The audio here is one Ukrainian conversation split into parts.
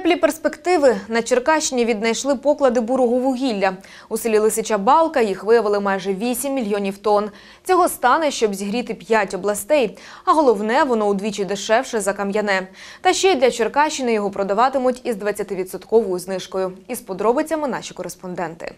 Теплі перспективи на Черкащині віднайшли поклади бурого вугілля. У селі Лисича Балка їх виявили майже 8 мільйонів тонн. Цього стане, щоб зігріти 5 областей. А головне, воно удвічі дешевше за кам'яне. Та ще й для Черкащини його продаватимуть із 20% знижкою. Із подробицями наші кореспонденти.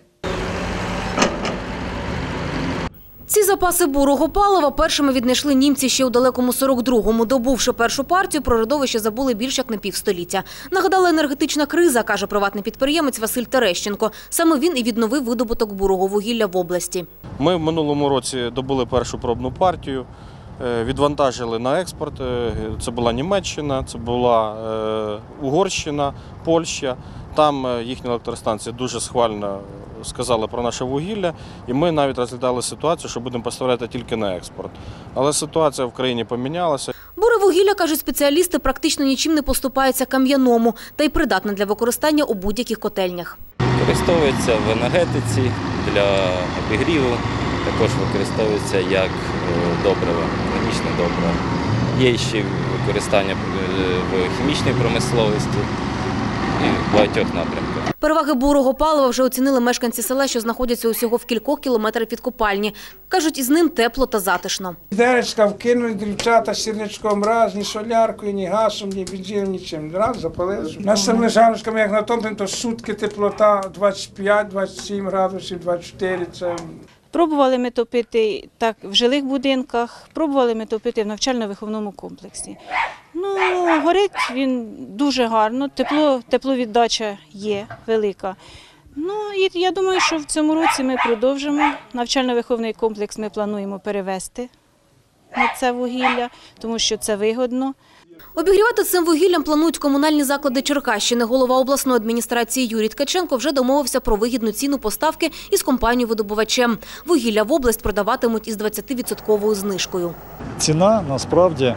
Ці запаси бурого палива першими віднайшли німці ще у далекому 42-му. Добувши першу партію, про родовище забули більш як на півстоліття. Нагадала енергетична криза, каже приватний підприємець Василь Терещенко. Саме він і відновив видобуток бурого вугілля в області. Ми в минулому році добули першу пробну партію, е, відвантажили на експорт. Е, Це була Німеччина, це була е, Угорщина, Польща. Там е, їхні електростанції дуже схвально сказали про наше вугілля, і ми навіть розглядали ситуацію, що будемо поставляти тільки на експорт. Але ситуація в країні помінялася. Буре вугілля, кажуть спеціалісти, практично нічим не поступається кам'яному та й придатне для використання у будь-яких котельнях. Використовується в енергетиці для обігріву, також використовується як е, добриво, хімічне добриво. Є ще використання е, в хімічній промисловості і в багатьох напрямках. Переваги бурого палива вже оцінили мешканці села, що знаходяться усього в кількох кілометрах від копальні. Кажуть, із ним тепло та затишно. Деречка вкинули дівчата сірничком раз, ні соляркою, ні гасом, ні бензином, нічим. Раз запалили. У нас там лежаночками, як на тому, то сутки теплота 25-27 градусів, 24. Це Пробували ми топити так в жилих будинках, пробували ми топити в навчально-виховному комплексі. Ну, горить він дуже гарно, тепло, тепловіддача є велика. Ну і я думаю, що в цьому році ми продовжимо. Навчально-виховний комплекс ми плануємо перевести на це вугілля, тому що це вигодно. Обігрівати цим вугіллям планують комунальні заклади Черкащини. Голова обласної адміністрації Юрій Ткаченко вже домовився про вигідну ціну поставки із компанією-видобувачем. Вугілля в область продаватимуть із 20% знижкою. Ціна насправді е,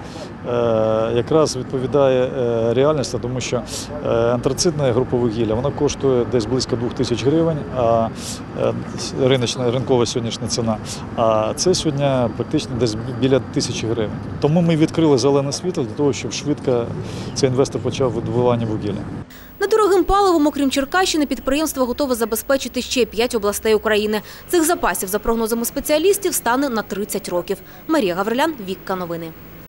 якраз відповідає е, реальності, тому що е, антрацитна група вугілля вона коштує десь близько 2 тисяч гривень, а риночна ринкова сьогоднішня ціна. А це сьогодні практично десь біля тисячі гривень. Тому ми відкрили зелене світло для того, щоб швидко цей інвестор почав видобування вугілля. Недорогим паливом, окрім Черкащини, підприємство готове забезпечити ще п'ять областей України. Цих запасів, за прогнозами спеціалістів, стане на 30 років. Марія Гаврилян, Вікка Новини.